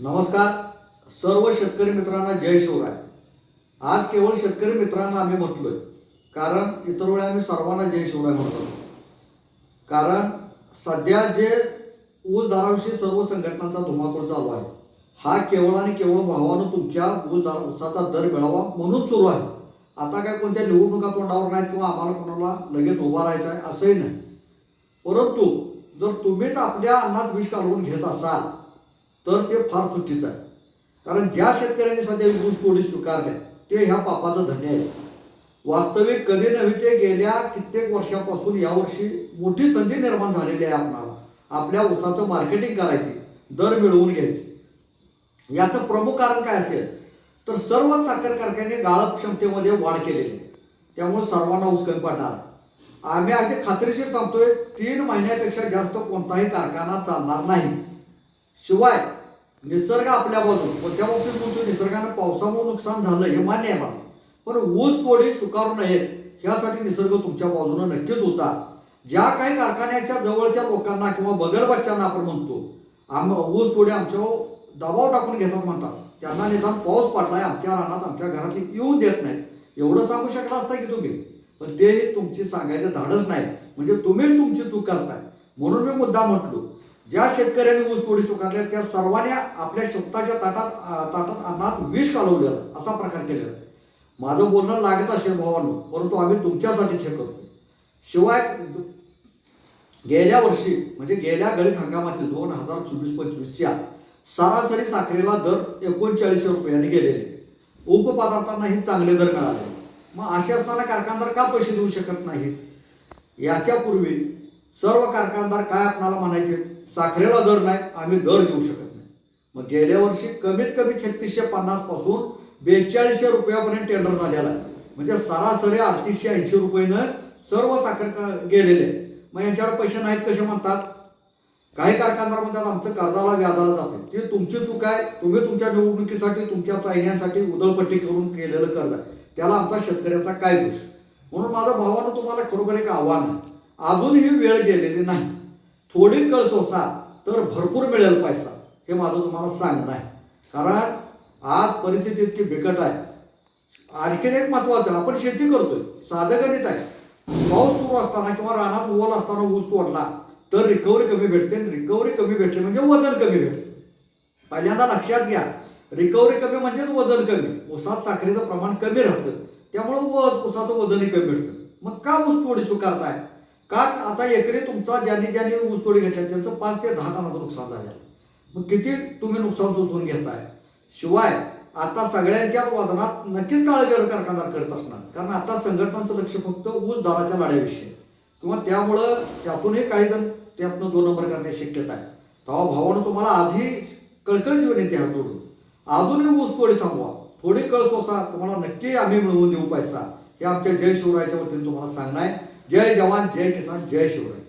नमस्कार. सर्व शेतकरी मित्रांना जय शिवराय. आज केवळ शेतकरी मित्रांना आम्ही म्हटलोय. कारण इतर वेळी आम्ही सर्वांना जय शिवराय म्हणतो. कारण सध्या जे ऊस दाराविषयी सर्व संघटनांचा धुमाकूळ चालू आहे हा केवळ आणि केवळ भावानं तुमच्या ऊस ऊसाचा दर मिळावा म्हणून सुरू आहे. आता काय कोणत्या निवडणुका तोंडावर नाहीत किंवा आम्हाला कोणाला लगेच उभा राहायचं आहे असंही नाही. परंतु जर तुम्हीच आपल्या अन्नात विष काढून घेत असाल तर ते फार चुकीचं आहे. कारण ज्या शेतकऱ्यांनी सध्या ऊस तोडी स्वीकारल्या ते ह्या पापाचं धन्य आहे वास्तविक कधी नव्हे ते गेल्या कित्येक वर्षापासून यावर्षी मोठी संधी निर्माण झालेली आहे आपणाला. आपल्या ऊसाचं मार्केटिंग करायची दर मिळवून घ्यायची. याचं प्रमुख कारण काय असेल तर सर्व साखर कारखाने गाळप क्षमतेमध्ये वाढ केलेली आहे. त्यामुळे सर्वांना ऊस कमी पडणार. आम्ही अगदी खात्रीशीर सांगतोय तीन महिन्यापेक्षा जास्त कोणताही कारखाना चालणार नाही. शिवाय निसर्ग आपल्या बाजून कोणत्या बाबतीत बोलतो निसर्गानं पावसामुळे नुकसान झालं हे मान्य आहे मला. पण ऊस पोळी स्वीकारू नयेत ह्यासाठी निसर्ग तुमच्या बाजूनं नक्कीच होता. ज्या काही कारखान्याच्या जवळच्या लोकांना किंवा बगर बच्चांना आपण म्हणतो आम ऊस पोळी आमच्यावर दबाव टाकून घेतात म्हणतात. त्यांना निदान पाऊस पडलाय आमच्या रानात आमच्या घरातली येऊन देत नाही एवढं सांगू शकला असता की तुम्ही? पण तेही तुमची सांगायचं धाडच नाही. म्हणजे तुम्हीच तुमची चूक करताय. म्हणून मी मुद्दा म्हटलो ज्या शेतकऱ्यांनी ऊस तोडी स्वीकारल्या त्या सर्वांनी आपल्या स्वतःच्या ताटात ताटात अन्नात विष कालवलेलं असा प्रकार केलेला माझं बोलणं लागत असेल भावांनो परंतु आम्ही तुमच्यासाठीच हे करतो. शिवाय गेल्या वर्षी म्हणजे गेल्या गळीत हंगामातील दोन हजार चोवीस पंचवीसच्या सरासरी साखरेला दर एकोणचाळीसशे रुपयांनी गेलेले. उपपदार्थांनाही चांगले दर मिळाले. मग असे असताना कारखानदार का पैसे देऊ शकत नाहीत? याच्यापूर्वी सर्व कारखानदार काय आपणाला म्हणायचे? साखरेला दर नाही आम्ही दर देऊ शकत नाही. मग गेल्या वर्षी कमीत कमी छत्तीसशे पन्नासपासून बेचाळीसशे रुपयापर्यंत टेंडर झालेला आहे. म्हणजे सरासरी अडतीसशे ऐंशी रुपयानं सर्व साखर गेलेले आहे. मग यांच्याकडे पैसे नाहीत कसे म्हणतात? काही कारखानदार म्हणतात आमचं कर्जाला व्याजाला जाते. ती तुमची चूक आहे. तुम्ही तुमच्या निवडणुकीसाठी तुमच्या चायण्यासाठी उदळपट्टी करून केलेलं कर्ज आहे. त्याला आमचा शेतकऱ्याचा काय दोष? म्हणून माझं भावानं तुम्हाला खरोखर एक आव्हान आहे. अजूनही वेळ गेलेली नाही. थोडी कळ सोसा तर भरपूर मिळेल पैसा. हे माझं तुम्हाला सांगणं आहे. कारण आज परिस्थिती इतकी बिकट आहे. आणखीन एक महत्वाचं आपण शेती करतोय. साधं गणित आहे. पाऊस सुरू असताना किंवा रानात ओल असताना ऊस तोडला तर रिकव्हरी कमी भेटते रिकव्हरी कमी भेटली म्हणजे वजन कमी भेटते. पहिल्यांदा लक्षात घ्या रिकव्हरी कमी म्हणजेच वजन कमी. ऊसात साखरेचं प्रमाण कमी राहतं. त्यामुळं व ऊसाचं वजनही कमी भेटतं. मग का ऊस तोडी स्वीकारताय? का आता एकरी तुमचा ज्यांनी ज्यांनी ऊसतोडी घेतल्या त्यांचं पाच ते दहा टनाचं नुकसान झालं मग किती तुम्ही नुकसान सोसून घेताय? शिवाय आता सगळ्यांच्या वजनात नक्कीच काळबेर कारखानदार करत असणार. कारण आता संघटनांचं लक्ष फक्त ऊस दराच्या लढ्याविषयी किंवा त्यामुळं त्यातूनही काही जण त्यातनं दोन नंबर करण्याची शक्यता आहे. तेव्हा भावानं तुम्हाला आजही कळकळीची विनंती हा जोडून. अजूनही ऊस थोडी थांबवा. थोडी कळ सोसा. तुम्हाला नक्की आम्ही मिळवून देऊ पैसा. हे आमच्या जय शिवरायाच्या वतीने तुम्हाला सांगणार आहे. जय जवान जय किसान जय शिवराय.